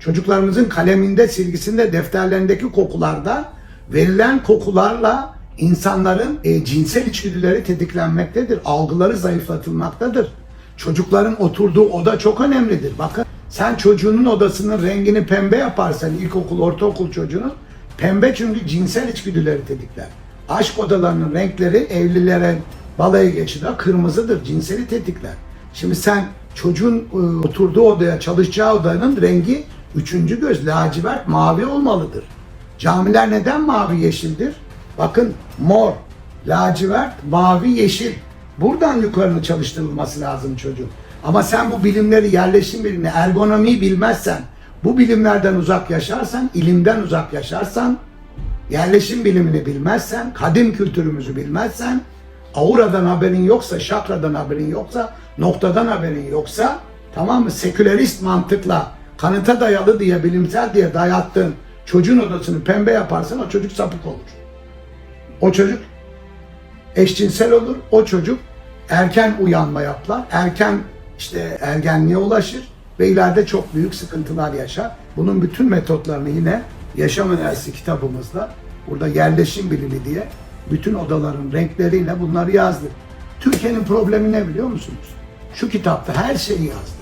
Çocuklarımızın kaleminde, silgisinde, defterlerindeki kokularda verilen kokularla insanların e, cinsel içgüdüleri tetiklenmektedir. Algıları zayıflatılmaktadır. Çocukların oturduğu oda çok önemlidir. Bakın sen çocuğunun odasının rengini pembe yaparsan ilkokul, ortaokul çocuğunun pembe çünkü cinsel içgüdüleri tetikler. Aşk odalarının renkleri evlilere balayı geçide kırmızıdır. Cinseli tetikler. Şimdi sen çocuğun e, oturduğu odaya, çalışacağı odanın rengi üçüncü göz, lacivert, mavi olmalıdır. Camiler neden mavi yeşildir? Bakın mor, lacivert, mavi, yeşil. Buradan yukarını çalıştırılması lazım çocuğun. Ama sen bu bilimleri, yerleşim bilimini, ergonomiyi bilmezsen, bu bilimlerden uzak yaşarsan, ilimden uzak yaşarsan, yerleşim bilimini bilmezsen, kadim kültürümüzü bilmezsen, auradan haberin yoksa, şakradan haberin yoksa, noktadan haberin yoksa, tamam mı? Sekülerist mantıkla kanıta dayalı diye, bilimsel diye dayattığın çocuğun odasını pembe yaparsan o çocuk sapık olur. O çocuk eşcinsel olur. O çocuk erken uyanma yapar. Erken işte ergenliğe ulaşır ve ileride çok büyük sıkıntılar yaşar. Bunun bütün metotlarını yine Yaşam Enerjisi kitabımızda burada yerleşim bilimi diye bütün odaların renkleriyle bunları yazdık. Türkiye'nin problemi ne biliyor musunuz? Şu kitapta her şeyi yazdık.